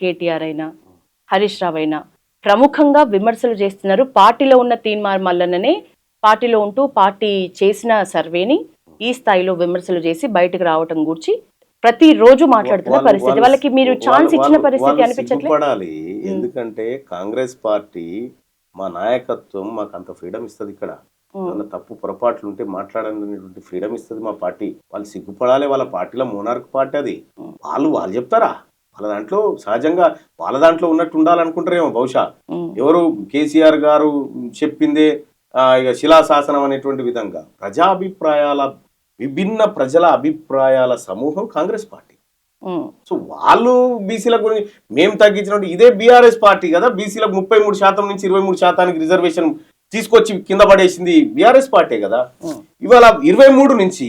కేటీఆర్ అయినా హరీష్ రావు అయినా ప్రముఖంగా విమర్శలు చేస్తున్నారు. పార్టీలో ఉన్న తీన్మార్ మల్లన్ననే పార్టీలో ఉంటూ పార్టీ చేసిన సర్వేని ఈ స్థాయిలో విమర్శలు చేసి బయటకు రావటం గురించి ప్రతి రోజు మాట్లాడుతున్న పరిస్థితి. వాళ్ళు- వాళ్ళకి మీరు ఛాన్స్ ఇచ్చిన పరిస్థితి అనిపించట్లేదు సిగ్గుపడాలి. ఎందుకంటే కాంగ్రెస్ పార్టీ మా నాయకత్వం మాకు అంత ఫ్రీడమ్ ఇస్తుంది ఇక్కడ. తప్పు పొరపాట్లు ఉంటే మాట్లాడనేటువంటి ఫ్రీడమ్ ఇస్తుంది మా పార్టీ. వాళ్ళు సిగ్గుపడాలి. వాళ్ళ పార్టీలో మోనార్క్ పార్టీ అది. వాళ్ళు వాళ్ళు చెప్తారా? వాళ్ళ దాంట్లో సహజంగా వాళ్ళ దాంట్లో ఉన్నట్టు ఉండాలనుకుంటారేమో బహుశా. ఎవరు కేసీఆర్ గారు చెప్పిందే ఇక శిలాశాసనం అనేటువంటి విధంగా. ప్రజాభిప్రాయాల విభిన్న ప్రజల అభిప్రాయాల సమూహం కాంగ్రెస్ పార్టీ. సో వాళ్ళు బీసీల గురించి మేము తగ్గించినట్టు ఇదే బీఆర్ఎస్ పార్టీ కదా బీసీలకు ముప్పై మూడు శాతం నుంచి ఇరవై మూడు శాతానికి రిజర్వేషన్ తీసుకొచ్చి కింద పడేసింది బీఆర్ఎస్ పార్టీ కదా. ఇవాళ ఇరవై మూడు నుంచి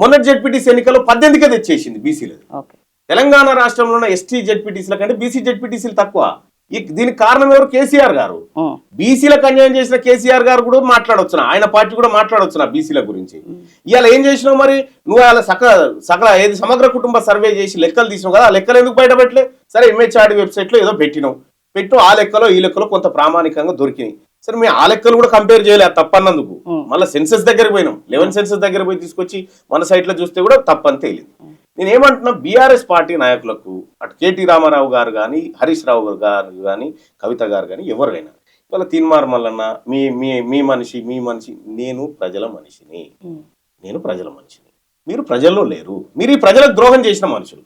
మొన్నటి జెడ్పీటీసీ ఎన్నికల్లో పద్దెనిమిదికే తెచ్చేసింది బీసీలు ఓకే. తెలంగాణ రాష్ట్రంలో ఉన్న ఎస్టీ జెడ్పీటీసీల కంటే బీసీ జెడ్పీటీసీలు తక్కువ. దీనికి కారణం ఎవరు? కేసీఆర్ గారు. బీసీలకు అన్యాయం చేసిన కేసీఆర్ గారు కూడా మాట్లాడొచ్చున? ఆయన పార్టీ కూడా మాట్లాడొచ్చున బీసీల గురించి? ఇవాళ ఏం చేసినావు మరి? నువ్వు అలా సకల సకల ఏది సమగ్ర కుటుంబ సర్వే చేసి లెక్కలు తీసినావు కదా ఆ లెక్కలు ఎందుకు బయట పెట్టలే? సరే ఎంహెచ్ఆర్డి వెబ్సైట్లో ఏదో పెట్టినావు. పెట్టు ఆ లెక్కలో ఈ లెక్కలో కొంత ప్రామాణికంగా దొరికినాయి. సరే మీ ఆ లెక్కలు కూడా కంపేర్ చేయలే అది తప్పన్నందుకు. మళ్ళీ సెన్సెస్ దగ్గరికి పోయినాం. లెవెన్ సెన్సెస్ దగ్గర పోయి తీసుకొచ్చి మన సైట్లో చూస్తే కూడా తప్పని తేలింది. నేను ఏమంటున్నా బీఆర్ఎస్ పార్టీ నాయకులకు అటు కేటీ రామారావు గారు కానీ హరీష్ రావు గారు కానీ కవిత గారు కానీ ఎవరైనా ఇవాళ తీన్మార్ మల్లన్న మీ మీ మీ మనిషి మీ మనిషి నేను ప్రజల మనిషిని. నేను ప్రజల మనిషిని. మీరు ప్రజల్లో లేరు. మీరు ఈ ప్రజలకు ద్రోహం చేసిన మనుషులు.